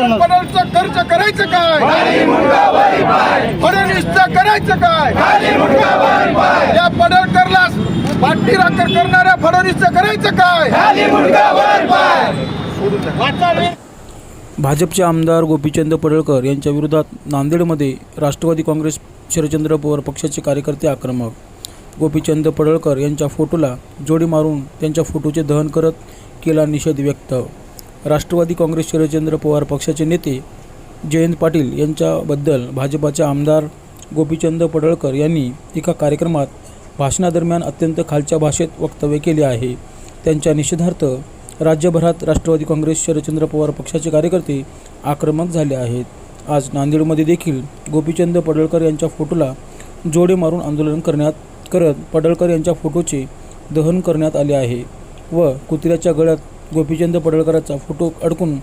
करायचं काय? फडणवीसचं करायचं काय? या पडळकरला पाठी राखर करणाऱ्या फडणवीसचं करायचं काय? भाजपचे आमदार गोपीचंद पडळकर यांच्या विरोधात नांदेडमध्ये राष्ट्रवादी काँग्रेस शरदचंद्र पवार पक्षाचे कार्यकर्ते आक्रमक. गोपीचंद पडळकर यांच्या फोटोला जोडी मारून त्यांच्या फोटोचे दहन करत केला निषेध व्यक्त. राष्ट्रवादी काँग्रेस शरदचंद्र पवार पक्षाचे नेते जयंत पाटील यांच्याबद्दल भाजपाचे आमदार गोपीचंद पडळकर यांनी एका कार्यक्रमात भाषणादरम्यान अत्यंत खालच्या भाषेत वक्तव्य केले आहे. त्यांच्या निषेधार्थ राज्यभरात राष्ट्रवादी काँग्रेस शरदचंद्र पवार पक्षाचे कार्यकर्ते आक्रमक झाले आहेत. आज नांदेडमध्ये देखील गोपीचंद पडळकर यांच्या फोटोला जोडे मारून आंदोलन करण्यात करत पडळकर यांच्या फोटोचे दहन करण्यात आले आहे व कुत्र्याच्या गळ्यात गोपीचंद पडळकरांचा फोटो अडकून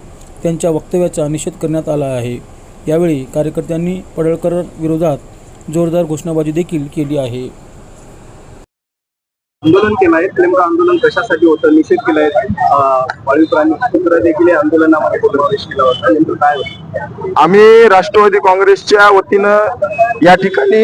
त्यांच्या वक्तव्याचा निषेध करण्यात आला आहे. यावेळी कार्यकर्त्यांनी पडळकर विरोधात जोरदार घोषणाबाजी देखील केली आहे. आंदोलन केलं आहे. नेमकं आंदोलन कशासाठी होतं? निषेध केलाय पाळीव प्राणी कुत्रा देखील या आंदोलनामध्ये प्रवेश केला होता. नेमकं काय होतं? आम्ही राष्ट्रवादी काँग्रेसच्या वतीनं या ठिकाणी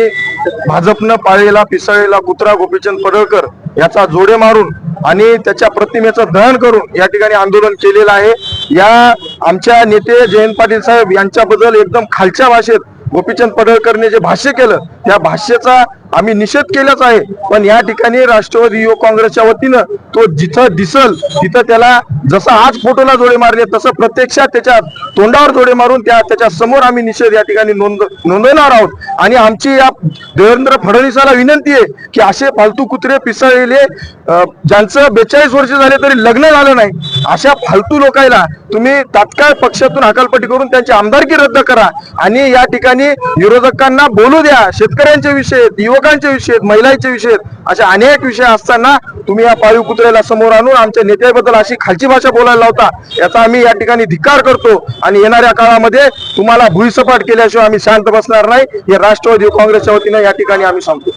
भाजपनं पाळलेला पिसाळलेला कुत्रा गोपीचंद पडळकर याचा जोडे मारून आणि त्याच्या प्रतिमेचं दहन करून या ठिकाणी आंदोलन केलेलं आहे. या आमच्या नेते जयंत पाटील साहेब यांच्याबद्दल एकदम खालच्या भाषेत गोपीचंद पडळकरने जे भाष्य केलं त्या भाष्याचा आम्ही निषेध केलाच आहे. पण या ठिकाणी राष्ट्रवादी युवक काँग्रेसच्या वतीनं तो जिथं दिसल तिथं त्याला जसं आज फोटोला जोडे मारले तसं प्रत्यक्षात त्याच्या तोंडावर जोडे मारून त्या त्याच्यासमोर आम्ही निषेध या ठिकाणी नोंद नोंदवणार आहोत. आणि आमची या देवेंद्र फडणवीसाला विनंती आहे की असे फालतू कुत्रे पिसळलेले ज्यांचं बेचाळीस वर्ष झाले तरी लग्न झालं नाही अशा फालतू लोकायला तुम्ही तात्काळ पक्षातून हकालपट्टी करून त्यांची आमदारकी रद्द करा. आणि या ठिकाणी विरोधकांना बोलू द्या. शेतकऱ्यांच्या विषय युवकांच्या विषय महिलांच्या विषय अशा अनेक विषय असताना तुम्ही या पाळीव कुत्र्याला समोर आणून आमच्या नेत्याबद्दल अशी खालची भाषा बोलायला लावता. याचा आम्ही या ठिकाणी धिक्कार करतो. आणि येणाऱ्या काळामध्ये तुम्हाला भुईसपाट केल्याशिवाय आम्ही शांत बसणार नाही. हे राष्ट्रवादी काँग्रेसच्या वतीनं या ठिकाणी आम्ही सांगतो.